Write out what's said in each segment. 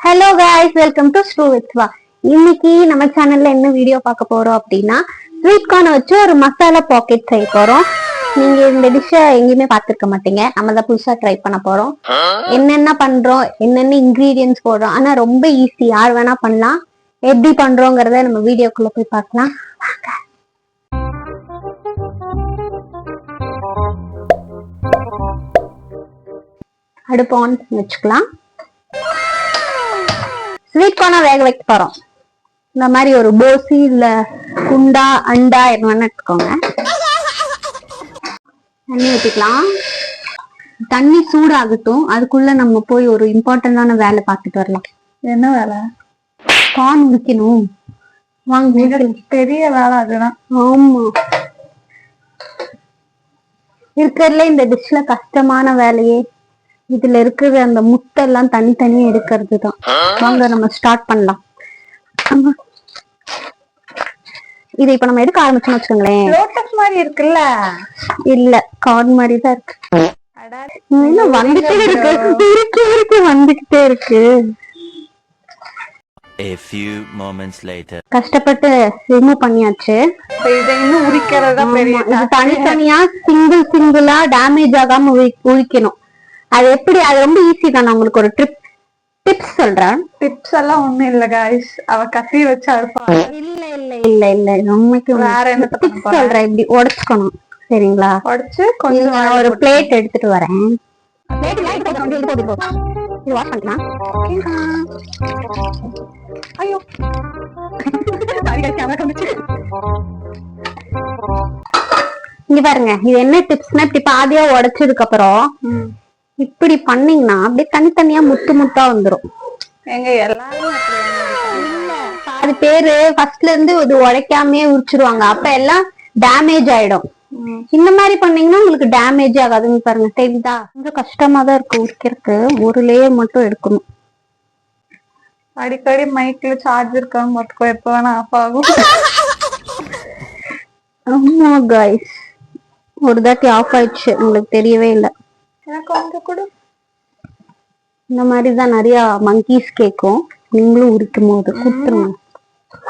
Hello guys welcome to ஸ்ரூ வித்வா இன்னைக்கு நம்ம சேனல்ல என்ன வீடியோ பார்க்க போறோம் அப்படின்னா ஸ்வீட் கார்னை வச்சு ஒரு மசாலா பாக்கெட் ட்ரை போறோம். நீங்க இந்த டிஷ்ஷை எங்கேயுமே பார்த்திருக்க மாட்டீங்க. நம்ம தான் புதுசா ட்ரை பண்ண போறோம். என்னென்ன பண்றோம் என்னென்ன இன்கிரீடியன்ஸ் போடுறோம் ஆனா ரொம்ப ஈஸி யார் வேணா பண்ணலாம். எப்படி பண்றோங்கிறத நம்ம வீடியோக்குள்ள போய் பார்க்கலாம். அடுப்பு ஆன் வச்சுக்கலாம். ஸ்வீட் கார்னை வேக வைக்க போறோம். இந்த மாதிரி ஒரு போசி இல்ல குண்டா அண்டா என்ன எடுத்துக்கோங்க. தண்ணி ஊத்திக்கலாம். தண்ணி சூடாகட்டும். அதுக்குள்ள நம்ம போய் ஒரு இம்பார்ட்டன்டான வேலை பார்த்துட்டு வரலாம். என்ன வேலை? கார்ன் உரிக்கணும் வாங்க. பெரிய வேலை அதுதான். ஆமா. இருக்கிறதுல இந்த டிஷ்ல கஷ்டமான வேலையே இதுல இருக்கிற அந்த முட்டை எல்லாம் தனித்தனியா எடுக்கிறது தான் வாங்க நம்ம ஸ்டார்ட் பண்ணலாம். இதை இப்ப நம்ம எடுக்க ஆரம்பிச்சோம்னு வச்சுக்கோங்களேன். லோட்டஸ் மாதிரி இருக்குல்ல? இல்ல கார்ன் மாதிரி தான் இருக்கு. அடா, இன்னும் வந்துட்டே இருக்கு? இருக்கு இருக்கு வந்துகிட்டே இருக்கு. A few moments later. கஷ்டப்பட்டு ரிமூவ் பண்ணியாச்சு. இதை இன்னும் உரிக்கிறதா பெரிய ஆமா, இது தனித்தனியா சிங்கிள் சிங்கிளா டேமேஜ் ஆகாம உரி- உரிக்கணும். அது எப்படி அது ரொம்ப ஈஸி தான் நான் உங்களுக்கு ஒரு ட்ரிப் டிப்ஸ் சொல்றேன். டிப்ஸ் எல்லாம் ஒண்ணும் இல்ல காய்ஸ் அவ கத்தி வச்சு அறுப்பா இல்ல இல்ல இல்ல இல்ல உண்மைக்கு வேற பண்ண டிப்ஸ் சொல்றேன். இப்படி உடைச்சுக்கணும். சரிங்களா? உடைச்சு கொஞ்சம் ஒரு பிளேட் எடுத்துட்டு வரேன். பிளேட் இது போதும், இது போதும், இது வாஷ் பண்ணிக்கலாம் ஐயோ. guys, camera வந்துச்சு. இங்க பாருங்க. இது என்ன டிப்ஸ்னா இப்படி பாதியா உடைச்சதுக்கு அப்புறம். இப்படி பண்ணீங்கன்னா அப்படியே தனித்தனியா முத்து முத்தா வந்துரும். எங்க எல்லாரும் பாதி பேரு ஃபர்ஸ்ட்ல இருந்து இது உடைக்காமயே உரிச்சிருவாங்க. அப்ப எல்லாம் டேமேஜ் ஆயிடும். இந்த மாதிரி பண்ணீங்கன்னா உங்களுக்கு டேமேஜ் ஆகாதுன்னு பாருங்க. தெரியுதா? கொஞ்சம் கஷ்டமா தான் இருக்கு உரிக்கிறதுக்கு. ஒரு லேயர் மட்டும் எடுக்கணும். அடிக்கடி மைக்ல சார்ஜ் இருக்கான்னு பார்த்துக்கோ எப்ப வேணா ஆஃப் ஆகும். ஆமா கைஸ் ஒரு தாட்டி ஆஃப் ஆயிடுச்சு. உங்களுக்கு தெரியவே இல்லை. எனக்கு வந்து கூட இந்த மாதிரி தான் நிறைய மங்கீஸ் கேட்கும் நீங்களும் உரிக்கும் போது கொடுத்துருங்க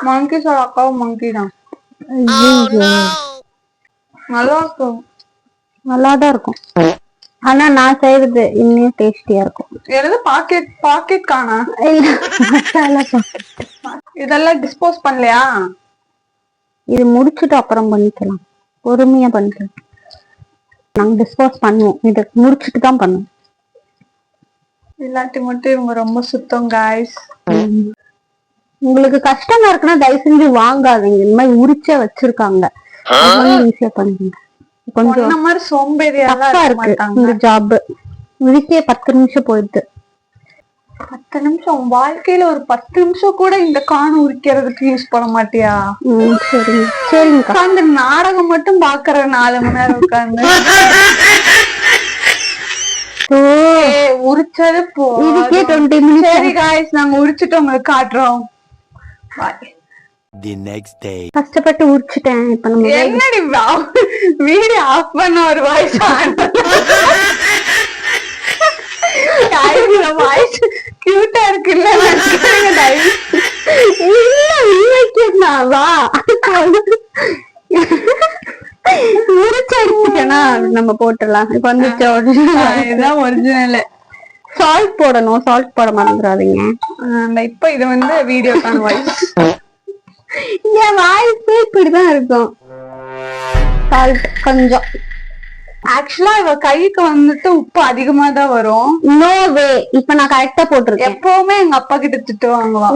மங்கி சார் அக்காவும் மங்கி தான். நல்லா இருக்கும் நல்லா தான் இருக்கும். ஆனா நான் செய்யறது இன்னும் டேஸ்டியா இருக்கும். எனது பாக்கெட் பாக்கெட் காணா மசாலா. இதெல்லாம் டிஸ்போஸ் பண்ணலையா? இது முடிச்சுட்டு அப்புறம் பண்ணிக்கலாம். பொறுமையா பண்ணிக்கலாம். நாங்க டிஸ்போஸ் பண்ணுவோம். இதை முடிச்சுட்டு தான் பண்ணுவோம். இல்லாட்டி மட்டும் இவங்க ரொம்ப சுத்தம் காய்ஸ் உங்களுக்கு கஷ்டமா இருக்குன்னா தயவு செஞ்சு வாங்காதீங்க. இந்த மாதிரி உரிச்சே வச்சிருக்காங்க. ஈஸியா பண்ணுங்க. கொஞ்சம் மாதிரி டஃப்பா இருக்க இந்த ஜாப் உரிக்கே பத்து நிமிஷம் போயிடுது. பத்து நிமிஷம். வாழ்க்கையில ஒரு பத்து நிமிஷம் கூட இந்த காணு உரிக்கிறதுக்கு யூஸ் பண்ண மாட்டியா? சரிங்க சரிங்கக்கா. உட்காந்து நாடகம் மட்டும் பாக்குற நாலு மணி நேரம் உட்காந்து. ஓ. உரிச்சது போ. இதுக்கே டுவெண்ட்டி மினிட்ஸ் சரி காய்ஸ் நாங்க உரிச்சிட்டு உங்களுக்கு காட்டுறோம். Bye. The next day. கஷ்டப்பட்டு உரிச்சிட்டேன். இப்ப நம்ம என்னடி வீடியோ ஆஃப் பண்ண ஒரு வாய்ஸ் வாய்ஸ் கியூட்டா இருக்குல்ல? இல்ல உண்மைக்குமா வா. உரிச்சு அடிச்சுட்டேனா நம்ம போட்டுடலாம். இப்ப வந்துச்சு இதுதான் ஒரிஜினல் சால்ட் போடணும் சால்ட் போட மறந்துடாதீங்க. இப்ப இது வந்து வீடியோக்கான வாய்ஸ் என் வாய்ஸே இப்படிதான் இருக்கும். சால்ட் கொஞ்சம். ஆக்சுவலா இவ கைக்கு வந்துட்டு உப்பு அதிகமா தான் வரும். நோ வே இப்ப நான் கரெக்டா போட்டிருக்கேன். எப்பவுமே எங்க அப்பா கிட்ட திட்டு வாங்குவா.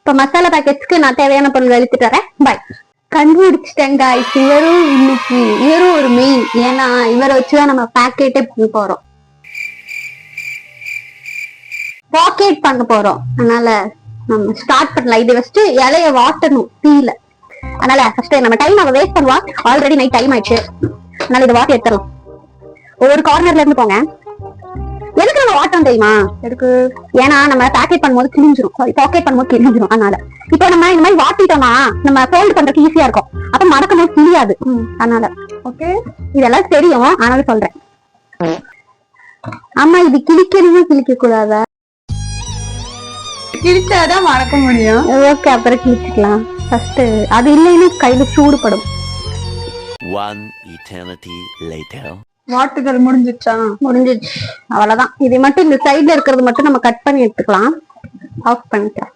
இப்ப மசாலா பாக்கெட்ஸ்க்கு நான் தேவையான பொருள் எடுத்துட்டு வரேன். பாய் கண்டுபிடிச்சிட்டேன் guys. இவரும் இன்னைக்கு இவரும் ஒரு மெயின் ஏன்னா இவரை வச்சுதான் நம்ம பேக்கெட்டே பண்ண போறோம். பாக்கெட் பண்ண போறோம். அதனால நம்ம ஸ்டார்ட் பண்ணலாம். இதை வச்சுட்டு இலைய வாட்டணும் தீல அதனால ஃபர்ஸ்ட் நம்ம டைம் அவ வேஸ்ட் பண்ணுவா ஆல்ரெடி நைட் டைம் ஆயிடுச்சு. அதனால இதை வாட்டி எடுத்துடலாம். ஒவ்வொரு கார்னர்ல இருந்து போங்க. எதுக்கு நம்ம வாட்டம் தெரியுமா? எதுக்கு? ஏன்னா நம்ம பேக்கெட் பண்ணும்போது கிழிஞ்சிரும். சாரி பாக்கெட் பண்ணும்போது கிழிஞ்சிரும் அதனால. இப்போ நம்ம இந்த மாதிரி வாட்டிட்டோம்னா நம்ம ஃபோல்ட் பண்றதுக்கு ஈஸியா இருக்கும். அப்ப மறக்கும் போது கிழியாது அதனால. ஓகே. இதெல்லாம் தெரியும். ஆனாலும் சொல்றேன். ஆமா இது கிழிக்கணுமா கிழிக்க கூடாதா கிழிச்சாதான் மறக்க முடியும். ஓகே அப்புறம் கிழிச்சுக்கலாம். ஃபர்ஸ்ட் அது இல்லைன்னு கையில சூடுபடும் One eternity later. வாட்டுகள் முடிஞ்சிச்சா முடிஞ்சிச்சு அவ்வளவுதான். இது மட்டும் இந்த சைடுல இருக்கிறது மட்டும் நம்ம கட் பண்ணி எடுத்துக்கலாம். ஆஃப் பண்ணிக்கலாம்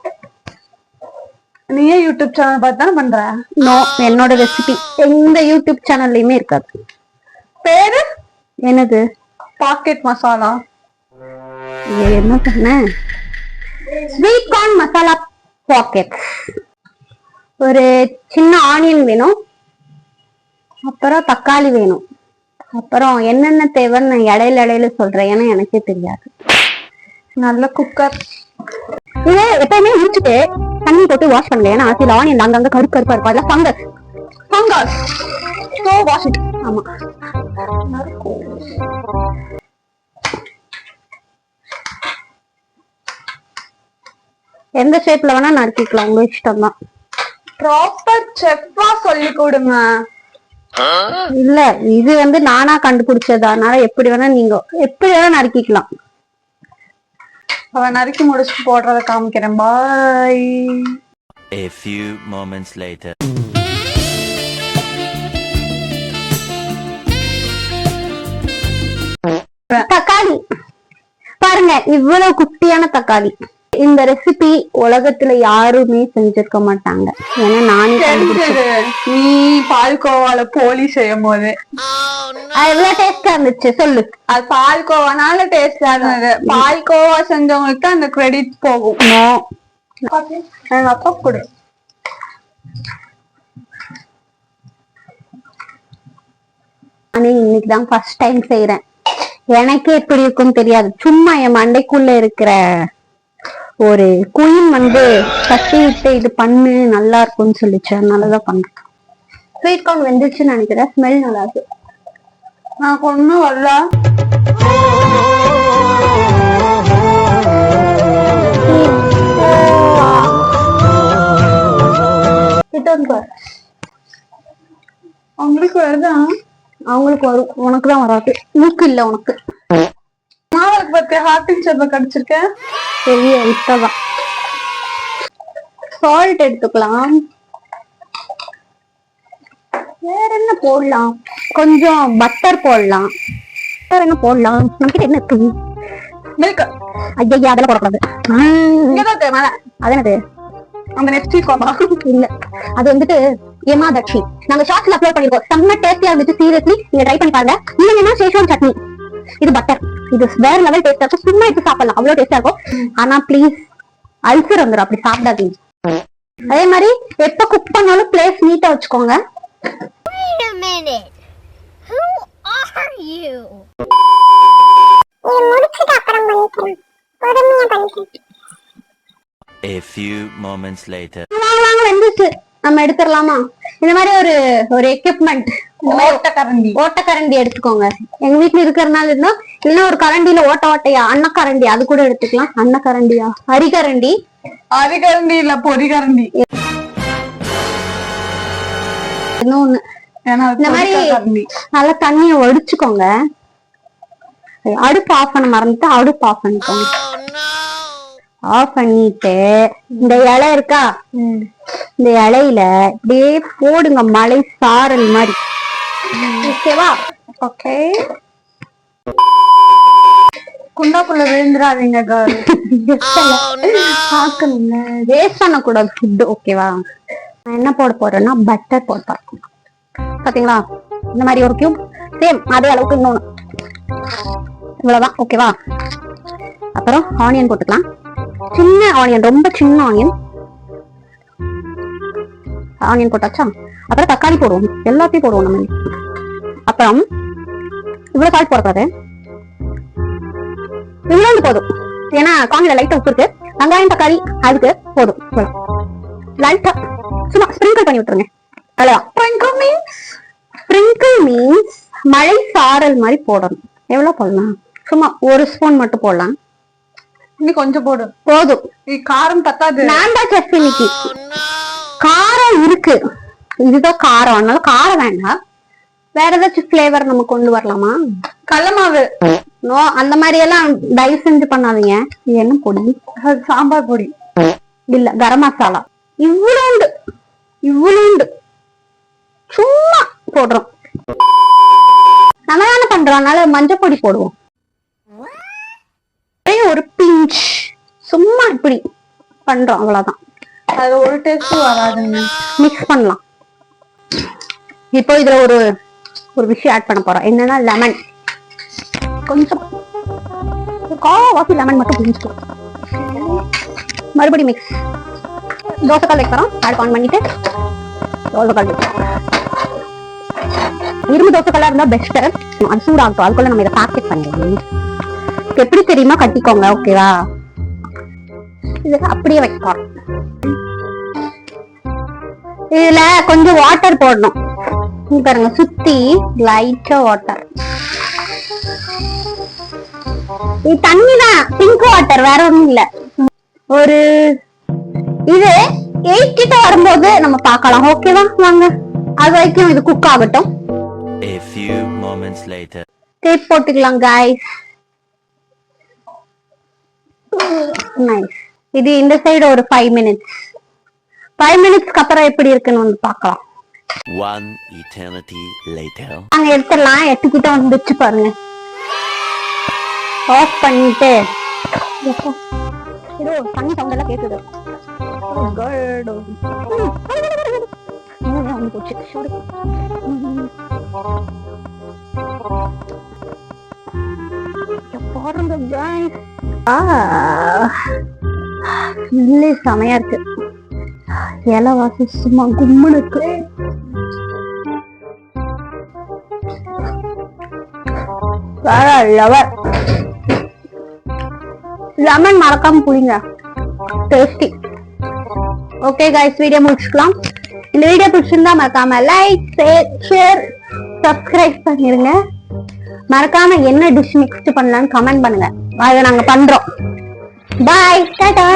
நீயே யூடியூப் சேனல் பார்த்து தானே பண்ற? நோ என்னோட ரெசிபி எந்த யூடியூப் சேனல்லையுமே இருக்காது. பேரு? என்னது? பாக்கெட் மசாலா இது என்ன பண்ண? ஸ்வீட் கார்ன் மசாலா பாக்கெட் ஒரு சின்ன ஆனியன் வேணும். அப்புறம் தக்காளி வேணும். அப்புறம் என்னென்ன தேவைன்னு நான் இடையில இடையில சொல்றேன். ஏன்னா எனக்கே தெரியாது. நல்ல குக்கர் இது எப்பயுமே முடிச்சுட்டு தண்ணி போட்டு வாஷ் பண்ணல. ஏன்னா சில ஆனியன் அங்கங்க கருப்பு கருப்பா இருக்கும். அதெல்லாம் fungus fungus so wash it ஆமா. எந்த ஷேப்ல வேணா நறுக்கிக்கலாம். உங்க இஷ்டம் தான் ப்ராப்பர் செஃப்பா சொல்லி கொடுங்க. இல்ல இது வந்து நானா கண்டுபிடிச்சது. அதனால எப்படி வேணா நீங்க எப்படி வேணா நறுக்கிக்கலாம். அவன் நறுக்கி முடிச்சுட்டு போடுறத காமிக்கிறேன். பாய் A few moments later. தக்காளி. பாருங்க இவ்வளவு குட்டியான தக்காளி. இந்த ரெசிபி உலகத்துல யாருமே செஞ்சிருக்க மாட்டாங்க. ஏன்னா நானே நீ பால்கோவால போலி செய்யும் போது எவ்வளவு டேஸ்டா இருந்துச்சு. சொல்லு. அது பால்கோவானால டேஸ்டா இருந்தது. பால்கோவா செஞ்சவங்களுக்கு அந்த கிரெடிட் போகும். எங்க அப்பா கொடு. நானே இன்னைக்கு தான் ஃபர்ஸ்ட் டைம் செய்யறேன் எனக்கே எப்படி இருக்கும்னு தெரியாது. சும்மா என் மண்டைக்குள்ள இருக்கிற ஒரு குயின் வந்து கட்டி விட்டு இது பண்ணு நல்லா இருக்கும்னு சொல்லிச்சு. அதனாலதான் பண்றேன் ஸ்வீட் கார்ன் வெந்துச்சுன்னு நினைக்கிறேன். ஸ்மெல் நல்லா இருக்கு நான் ஒண்ணும் வரல. அவங்களுக்கு வந்து வருதா? அவங்களுக்கு வரும். உனக்கு தான் வராது. மூக்கு இல்ல உனக்கு. மாவுக்கு பத்தி ஹார்டின் சர்பை கடிச்சிருக்கேன் பெரிய வித்ததான் சால்ட் எடுத்துக்கலாம். வேற என்ன போடலாம்? கொஞ்சம் பட்டர் போடலாம். வேற என்ன போடலாம்? நம்மகிட்ட என்ன இருக்கு? மில்க் ஐயா அதெல்லாம் போடக்கூடாது. இங்கதான் மேல. அது அந்த நெக்ஸ்ட் வீக் வாமா இல்ல. அது வந்துட்டு ஏமாதட்சி நாங்க ஷார்ட்ஸ்ல அப்லோட் பண்ணிருக்கோம். செம்ம டேஸ்டியா இருந்துச்சு சீரியஸ்லி நீங்க ட்ரை பண்ணி பாருங்க. இல்லைன்னா சேஷவான் சட்னி இது பட்டர் இது வேற லெவல் டேஸ்டா இருக்கும். சும்மா எடுத்து சாப்பிடலாம். அவ்வளவு டேஸ்டா இருக்கும். ஆனா ப்ளீஸ் அல்சர் வந்துடும் அப்படி சாப்பிடாதீங்க. அதே மாதிரி எப்ப குக் பண்ணாலும் பிளேஸ் நீட்டா வச்சுக்கோங்க. Wait a minute. Who are you? A few moments later. வாங்க வாங்க வெந்துச்சு. நம்ம எடுத்துடலாமா? இந்த மாதிரி ஒரு ஒரு எக்யூப்மெண்ட் ஓட்ட கரண்டி. ஓட்ட கரண்டி எடுத்துக்கோங்க. எங்க வீட்ல இருக்கிறனால இருந்தா இல்லைன்னா ஒரு கரண்டில ஓட்ட ஓட்டையா? அன்னக்கரண்டி அது கூட எடுத்துக்கலாம். அன்னக்கரண்டியா அரிகரண்டி அரிகரண்டி இல்ல பொரி கரண்டி. இன்னொன்னு இந்த மாதிரி நல்லா தண்ணிய வடிச்சுக்கோங்க அடுப்பு ஆஃப் பண்ண மறந்துட்டு அடுப்பு ஆஃப் பண்ணிக்கோங்க. ஆஃப் பண்ணிட்டு இந்த இலை இருக்கா? இந்த இலையில இப்படியே போடுங்க. மலை சாரல் மாதிரி. ஓகேவா? ஓகே. குண்டாக்குள்ள விழுந்துடாதீங்க கேர்ள் பார்க்கணுங்க வேஸ்ட் பண்ணக்கூடாது ஃபுட் ஓகேவா? நான் என்ன போட போறேன்னா பட்டர் போட போறேன் பாத்தீங்களா? இந்த மாதிரி ஒரு கியூப் சேம் அதே அளவுக்கு இன்னொன்னு. இவ்வளவுதான் ஓகேவா? அப்புறம் ஆனியன் போட்டுக்கலாம். சின்ன ஆனியன் ரொம்ப சின்ன ஆனியன் ஆனியன் போட்டாச்சா? அப்புறம் தக்காளி போடுவோம். எல்லாத்தையும் போடுவோம் நம்ம. அப்புறம் இவ்வளவு சால்ட் போடக்கூடாது இவ்வளவு போதும். ஏன்னா காங்கில லைட்டா உப்பு இருக்கு. வெங்காயம் தக்காளி அதுக்கு போதும். லைட்டா சும்மா ஸ்ப்ரிங்கிள் பண்ணி விட்டுருங்க. அவ்வளவுதான். Sprinkle means? ஸ்ப்ரிங்கிள் மீன்ஸ் மழை சாரல் மாதிரி போடணும். எவ்வளவு போடலாம் சும்மா ஒரு ஸ்பூன் மட்டும் போடலாம். இன்னும் கொஞ்சம் போடு. போதும். காரம் பத்தாது. நான் தான் செஃப் இன்னைக்கு. காரம் இருக்கு. இதுதான் காரம். அதனால காரம் வேண்டாம். வேற ஏதாச்சும் ஃபிளேவர் நம்ம கொண்டு வரலாமா? கடல மாவு. நோ அந்த மாதிரி எல்லாம் தயவு செஞ்சு பண்ணாதீங்க. இது என்ன பொடி? சாம்பார் பொடி. இல்ல கரம் மசாலா. இவ்வளோண்டு இவ்வளோண்டு சும்மா போடுறோம். நம்ம தானே பண்றோம். அதனால மஞ்சள் பொடி போடுவோம். ஒரே ஒரு பிஞ்ச் சும்மா இப்படி பண்றோம். அவ்வளவுதான். அது ஒரு டேஸ்டும் வராதுங்க. மிக்ஸ் பண்ணலாம். இப்போ இதுல ஒரு ஒரு விஷயம் ஆட் பண்ண போறோம். என்னன்னா லெமன் கொஞ்சம் காவாசி லெமன் மட்டும் மறுபடியும் மிக்ஸ் தோசைக்கல் வைக்கிறோம் ஆட் ஆன் பண்ணிட்டு தோசைக்கால் வைக்கிறோம் இரும்பு தோசைக்கல்லா இருந்தா பெஸ்ட் அது சூடாகட்டும். அதுக்குள்ள நம்ம இதை பாக்கெட் பண்ணிடலாம். எப்படி தெரியுமா? கட்டிக்கோங்க ஓகேவா இதுக்கு அப்படியே வைக்க போறோம் இதுல கொஞ்சம் வாட்டர் போடணும். பாருங்க சுத்தி லைட்டா வாட்டர் இது தண்ணி தான் பிங்க் வாட்டர் வேற ஒண்ணும் இல்ல. ஒரு இது எயிட் கிட்ட வரும்போது நம்ம பார்க்கலாம். ஓகேவா வாங்க. அது வரைக்கும் இது குக் ஆகட்டும். A few moments later. Tape போட்டுக்கலாம் காய்ஸ் நைஸ் இது இந்த சைடு ஒரு ஃபைவ் மினிட்ஸ் ஃபைவ் மினிட்ஸ்க்கு அப்புறம் எப்படி இருக்குன்னு வந்து பார்க்கலாம். One eternity later. நாங்க எடுத்துடலாம் எட்டுக்கிட்ட வந்துச்சு பாருங்க. ஆஃப் பண்ணிட்டு? இதோ தண்ணி சவுண்ட் எல்லாம் கேக்குது. Oh வந்து போச்சு. பாருங்க ஸ்மெல்லு செமையா இருக்கு. இலை வாசம் சும்மா கும்முன்னு இருக்கு. வேற லெவல் லெமன் மறக்காம புளிங்க டேஸ்டி ஓகே கைஸ் வீடியோ முடிச்சுக்கலாம். இந்த வீடியோ பிடிச்சிருந்தா மறக்காம லைக் ஷேர் சப்ஸ்கிரைப் பண்ணிருங்க. மறக்காம என்ன டிஷ் மிக்ஸ்ட் பண்ணலாம்னு கமெண்ட் பண்ணுங்க. அதை நாங்க பண்றோம். பாய் டாடா